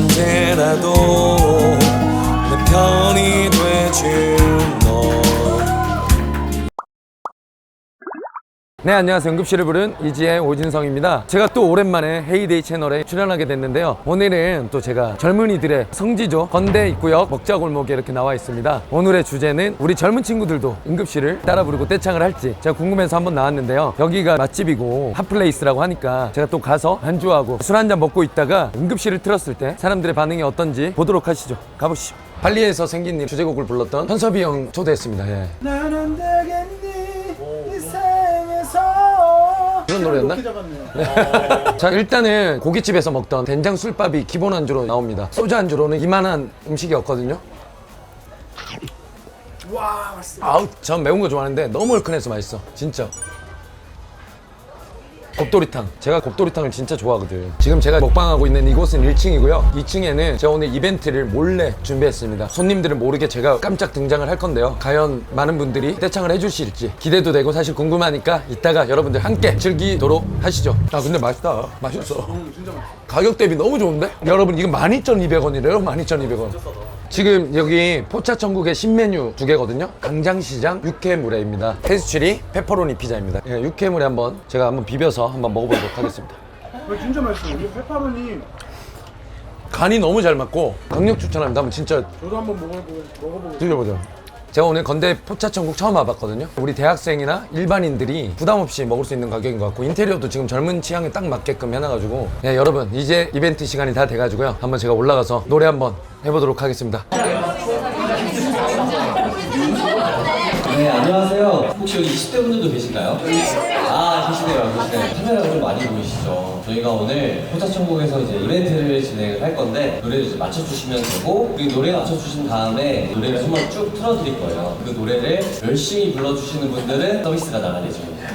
언제라도 네 안녕하세요. 응급실을 부른 이지의 오진성입니다. 제가 또 오랜만에 헤이데이 채널에 출연하게 됐는데요. 오늘은 또 제가 젊은이들의 성지죠? 건대 입구역 먹자골목에 이렇게 나와 있습니다. 오늘의 주제는 우리 젊은 친구들도 응급실을 따라 부르고 떼창을 할지 제가 궁금해서 한번 나왔는데요. 여기가 맛집이고 핫플레이스라고 하니까 제가 또 가서 안주하고 술 한 잔 먹고 있다가 응급실을 틀었을 때 사람들의 반응이 어떤지 보도록 하시죠. 가보시죠. 발리에서 생긴 일 주제곡을 불렀던 현섭이 형 초대했습니다. 예. 그런 노래였나? 높게 잡았네요. 자 일단은 고깃집에서 먹던 된장 술밥이 기본 안주로 나옵니다 소주 안주로는 이만한 음식이 없거든요 와 맛있어. 아우 전 매운 거 좋아하는데 너무 얼큰해서 맛있어 진짜 곱도리탕. 제가 곱도리탕을 진짜 좋아하거든. 지금 제가 먹방하고 있는 이곳은 1층이고요. 2층에는 제가 오늘 이벤트를 몰래 준비했습니다. 손님들은 모르게 제가 깜짝 등장을 할 건데요. 과연 많은 분들이 떼창을 해주실지 기대도 되고 사실 궁금하니까 이따가 여러분들 함께 즐기도록 하시죠. 아 근데 맛있다. 맛있어. 맛있어. 가격 대비 너무 좋은데? 여러분 이거 12,200원이래요. 12,200원 지금 여기 포차천국의 신메뉴 두 개거든요. 강장시장 육회물회입니다. 페스츄리 페퍼로니 피자입니다. 예, 육회물회 한번 제가 한번 비벼서 한번 먹어보도록 하겠습니다. 진짜 맛있어. 이 페퍼로니. 간이 너무 잘 맞고 강력 추천합니다. 한번 진짜 저도 한번 먹어보고 먹어보고. 드셔보죠 제가 오늘 건대 포차천국 처음 와봤거든요. 우리 대학생이나 일반인들이 부담 없이 먹을 수 있는 가격인 것 같고 인테리어도 지금 젊은 취향에 딱 맞게끔 해놔가지고 네, 여러분 이제 이벤트 시간이 다 돼가지고요. 한번 제가 올라가서 노래 한번 해보도록 하겠습니다 네, 안녕하세요. 혹시 여기 20대 분들도 계신가요? 아, 계시네요. 계시네요. 카메라가 좀 많이 보이시죠? 저희가 오늘 포차천국에서 이제 이벤트를 진행을 할 건데, 노래를 이제 맞춰주시면 되고, 그리고 노래 맞춰주신 다음에 노래를 한번 쭉 틀어드릴 거예요. 그 노래를 열심히 불러주시는 분들은 서비스가 나갈 예정입니다.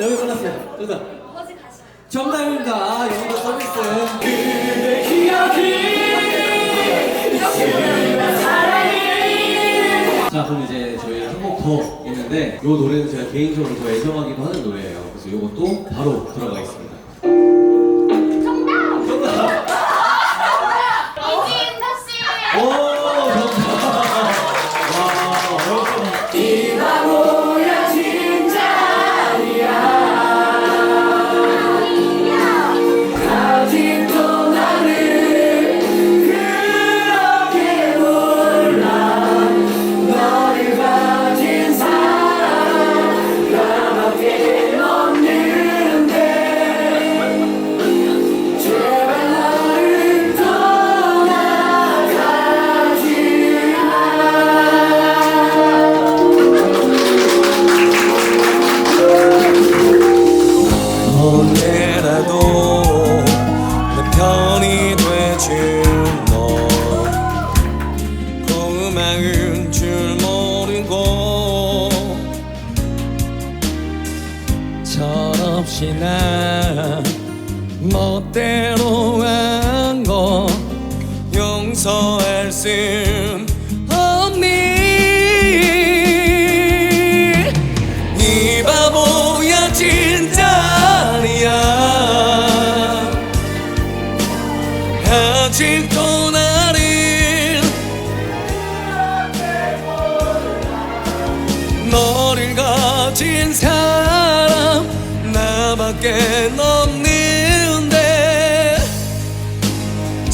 여기 끝났어요. 정답. 정답입니다. 아, 여기도 서비스. 자, 그럼 이제 저희 한 곡 더 있는데, 이 노래는 제가 개인적으로 더 애정하기도 하는 노래예요. 그래서 이것도 바로 들어가겠습니다.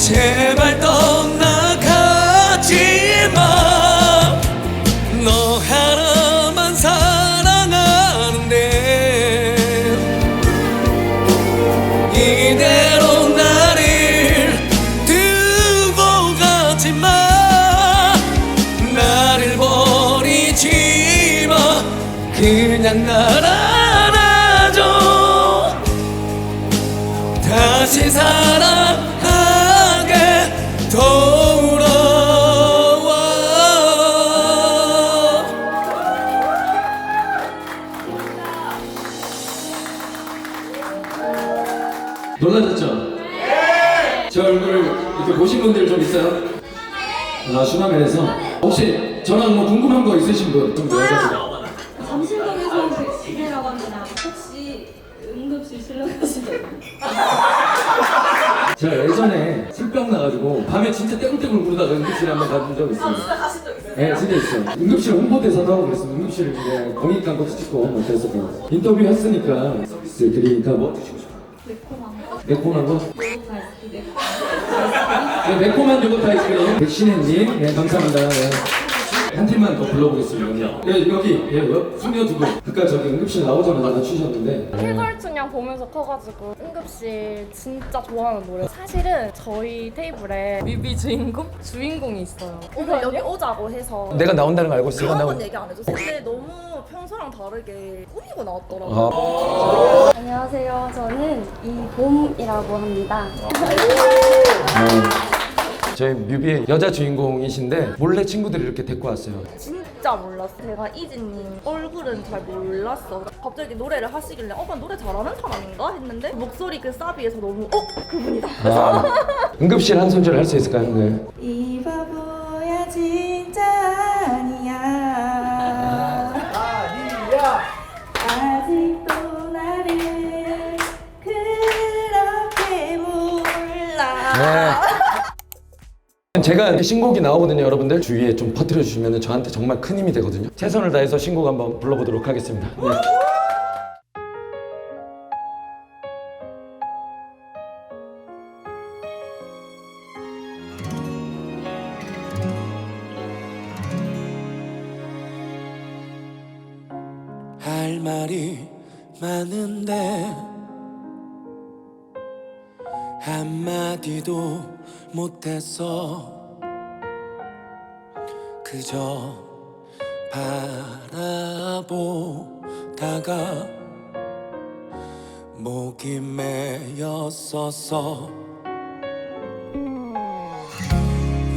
제발 떠나가지 마. 너 하나만 사랑하는데 이대로 나를 두고 가지 마. 나를 버리지 마. 그냥 날 안아줘. 다시 사랑 놀라셨죠? 네! 제 얼굴 이렇게 보신 분들 좀 있어요? 아, 슈가맨에서 혹시 저랑 뭐 궁금한 거 있으신 분? 좀 여쭤보세요. 잠실동에서 지내라고 합니다. 혹시 응급실 실려가시나요? 제가 예전에 술병 나가지고 밤에 진짜 떼굴떼굴 구르다가 응급실에 한번 가본 적 있어요. 진짜 가신 적 있어요? 네, 진짜 있어요. 응급실 홍보대사도 하고 그랬어요. 응급실 이제 공익 광고도 찍고 뭐 그랬었고 인터뷰 했으니까 서비스 드리니까 뭐 드시고 싶어요? 매콤한 거? 매콤한 거? 네, 매콤한 요거트 아이스크림 백신혜님 네 감사합니다 네. 한 팀만 더 불러보겠습니다. 네, 여기. 예, 여- 숙녀 두 분. 아까 저기 응급실 나오자마자 맞추셨는데. 필걸춘향 보면서 커가지고 응급실 진짜 좋아하는 노래. 사실은 저희 테이블에 뮤비 주인공? 주인공이 있어요. 오늘 여기 오자고 해서. 내가 나온다는 거 알고 있어. 한 나오 번 얘기 안 해줬어요 근데 너무 평소랑 다르게 꾸미고 나왔더라고요. 안녕하세요. 저는 이봄이라고 합니다. 저희 뮤비의 여자 주인공이신데 몰래 친구들이 이렇게 데리고 왔어요 진짜 몰랐어 제가 이진님 얼굴은 잘 몰랐어 갑자기 노래를 하시길래 어? 나 노래 잘하는 사람인가? 했는데 목소리 그 사비에서 너무 어? 그분이다 아, 응급실 한 소절 할 수 있을까요? 네. 이 바보야 진짜 아니야 아니야. 아직도 나를 그렇게 몰라 네. 제가 신곡이 나오거든요. 여러분들 주위에 좀 퍼뜨려 주시면 저한테 정말 큰 힘이 되거든요. 최선을 다해서 신곡 한번 불러보도록 하겠습니다. 네. 할 말이 많은데 한마디도 못했어 그저 바라보다가 목이 메였었어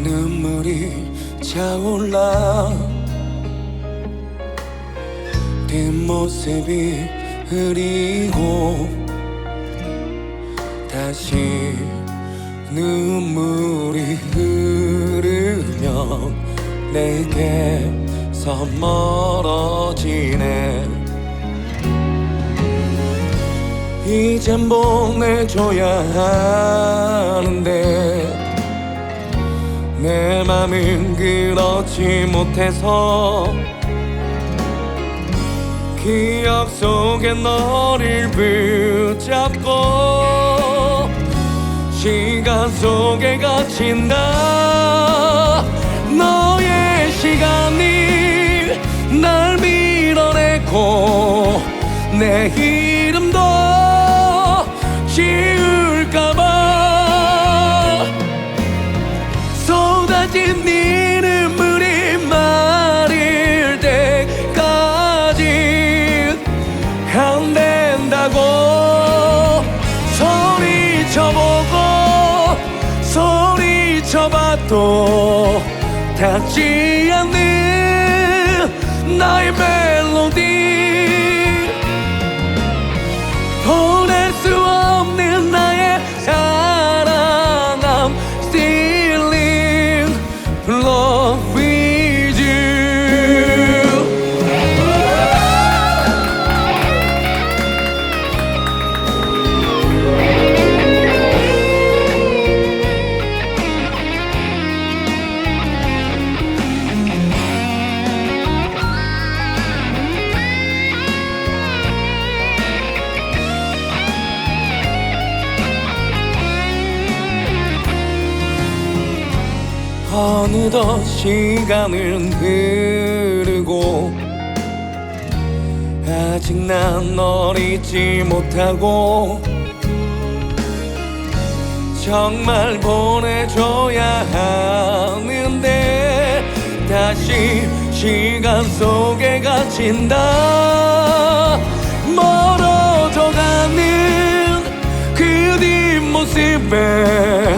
눈물이 차올라 뒷모습이 흐리고 다시 눈물 내게서 멀어지네. 이젠 보내줘야 하는데 내 맘은 그렇지 못해서 기억 속에 너를 붙잡고 시간 속에 갇힌다 밀어내고 내 이름도 지울까봐 쏟아진 네 눈물이 마를 때까지 안 된다고 소리쳐보고 소리쳐봐도 닿지 않는 어느덧 시간은 흐르고 아직 난 널 잊지 못하고 정말 보내줘야 하는데 다시 시간 속에 갇힌다. 멀어져가는 그 뒷모습에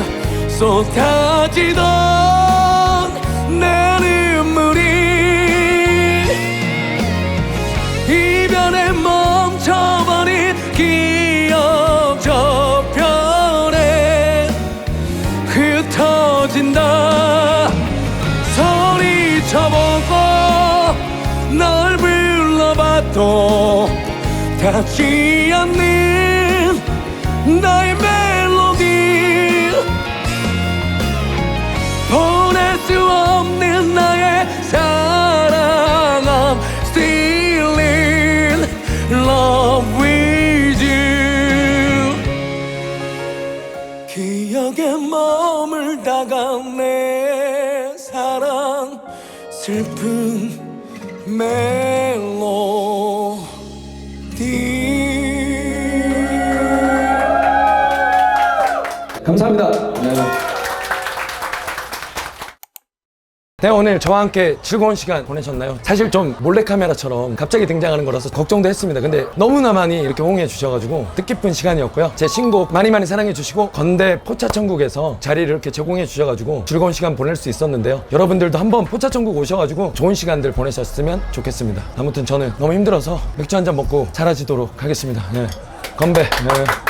쏟아지던 가도 닿지 않는 나의 멜로디. 보낼 수 없는 나의 사랑 I'm still in love with you. 기억에 머물다가 내 사랑 슬픈 멜 네, 오늘 저와 함께 즐거운 시간 보내셨나요? 사실 좀 몰래카메라처럼 갑자기 등장하는 거라서 걱정도 했습니다. 근데 너무나 많이 이렇게 호응해 주셔가지고 뜻깊은 시간이었고요. 제 신곡 많이 많이 사랑해 주시고 건대 포차천국에서 자리를 이렇게 제공해 주셔가지고 즐거운 시간 보낼 수 있었는데요. 여러분들도 한번 포차천국 오셔가지고 좋은 시간들 보내셨으면 좋겠습니다. 아무튼 저는 너무 힘들어서 맥주 한 잔 먹고 사라지도록 하겠습니다. 네. 건배. 네.